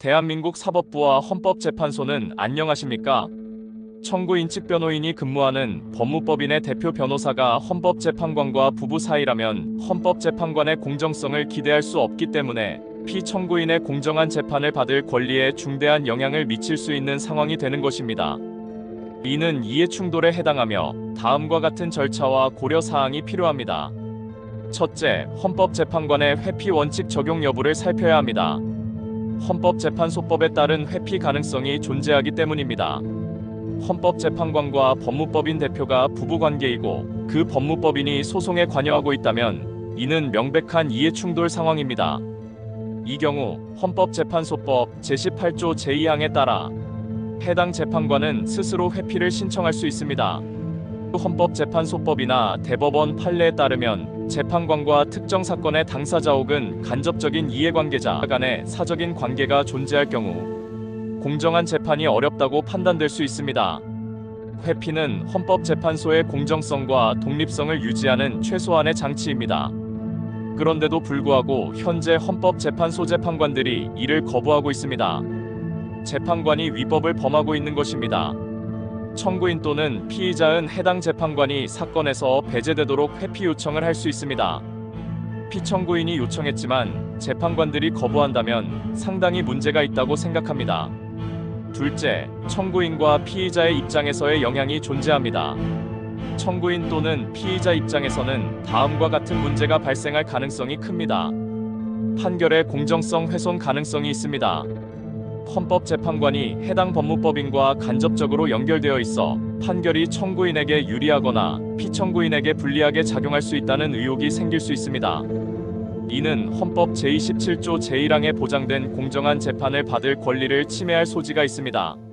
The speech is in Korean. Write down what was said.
대한민국 사법부와 헌법재판소는 안녕하십니까? 청구인 측 변호인이 근무하는 법무법인의 대표 변호사가 헌법재판관과 부부 사이라면 헌법재판관의 공정성을 기대할 수 없기 때문에 피청구인의 공정한 재판을 받을 권리에 중대한 영향을 미칠 수 있는 상황이 되는 것입니다. 이는 이해 충돌에 해당하며 다음과 같은 절차와 고려 사항이 필요합니다. 첫째, 헌법재판관의 회피 원칙 적용 여부를 살펴야 합니다. 헌법재판소법에 따른 회피 가능성이 존재하기 때문입니다. 헌법재판관과 법무법인 대표가 부부관계이고 그 법무법인이 소송에 관여하고 있다면 이는 명백한 이해충돌 상황입니다. 이 경우 헌법재판소법 제18조 제2항에 따라 해당 재판관은 스스로 회피를 신청할 수 있습니다. 헌법재판소법이나 대법원 판례에 따르면 재판관과 특정 사건의 당사자 혹은 간접적인 이해관계자 간의 사적인 관계가 존재할 경우 공정한 재판이 어렵다고 판단될 수 있습니다. 회피는 헌법재판소의 공정성과 독립성을 유지하는 최소한의 장치입니다. 그런데도 불구하고 현재 헌법재판소 재판관들이 이를 거부하고 있습니다. 재판관이 위법을 범하고 있는 것입니다. 청구인 또는 피의자은 해당 재판관이 사건에서 배제되도록 회피 요청을 할 수 있습니다. 피청구인이 요청했지만 재판관들이 거부한다면 상당히 문제가 있다고 생각합니다. 둘째, 청구인과 피의자의 입장에서의 영향이 존재합니다. 청구인 또는 피의자 입장에서는 다음과 같은 문제가 발생할 가능성이 큽니다. 판결의 공정성 훼손 가능성이 있습니다. 헌법재판관이 해당 법무법인과 간접적으로 연결되어 있어 판결이 청구인에게 유리하거나 피청구인에게 불리하게 작용할 수 있다는 의혹이 생길 수 있습니다. 이는 헌법 제27조 제1항에 보장된 공정한 재판을 받을 권리를 침해할 소지가 있습니다.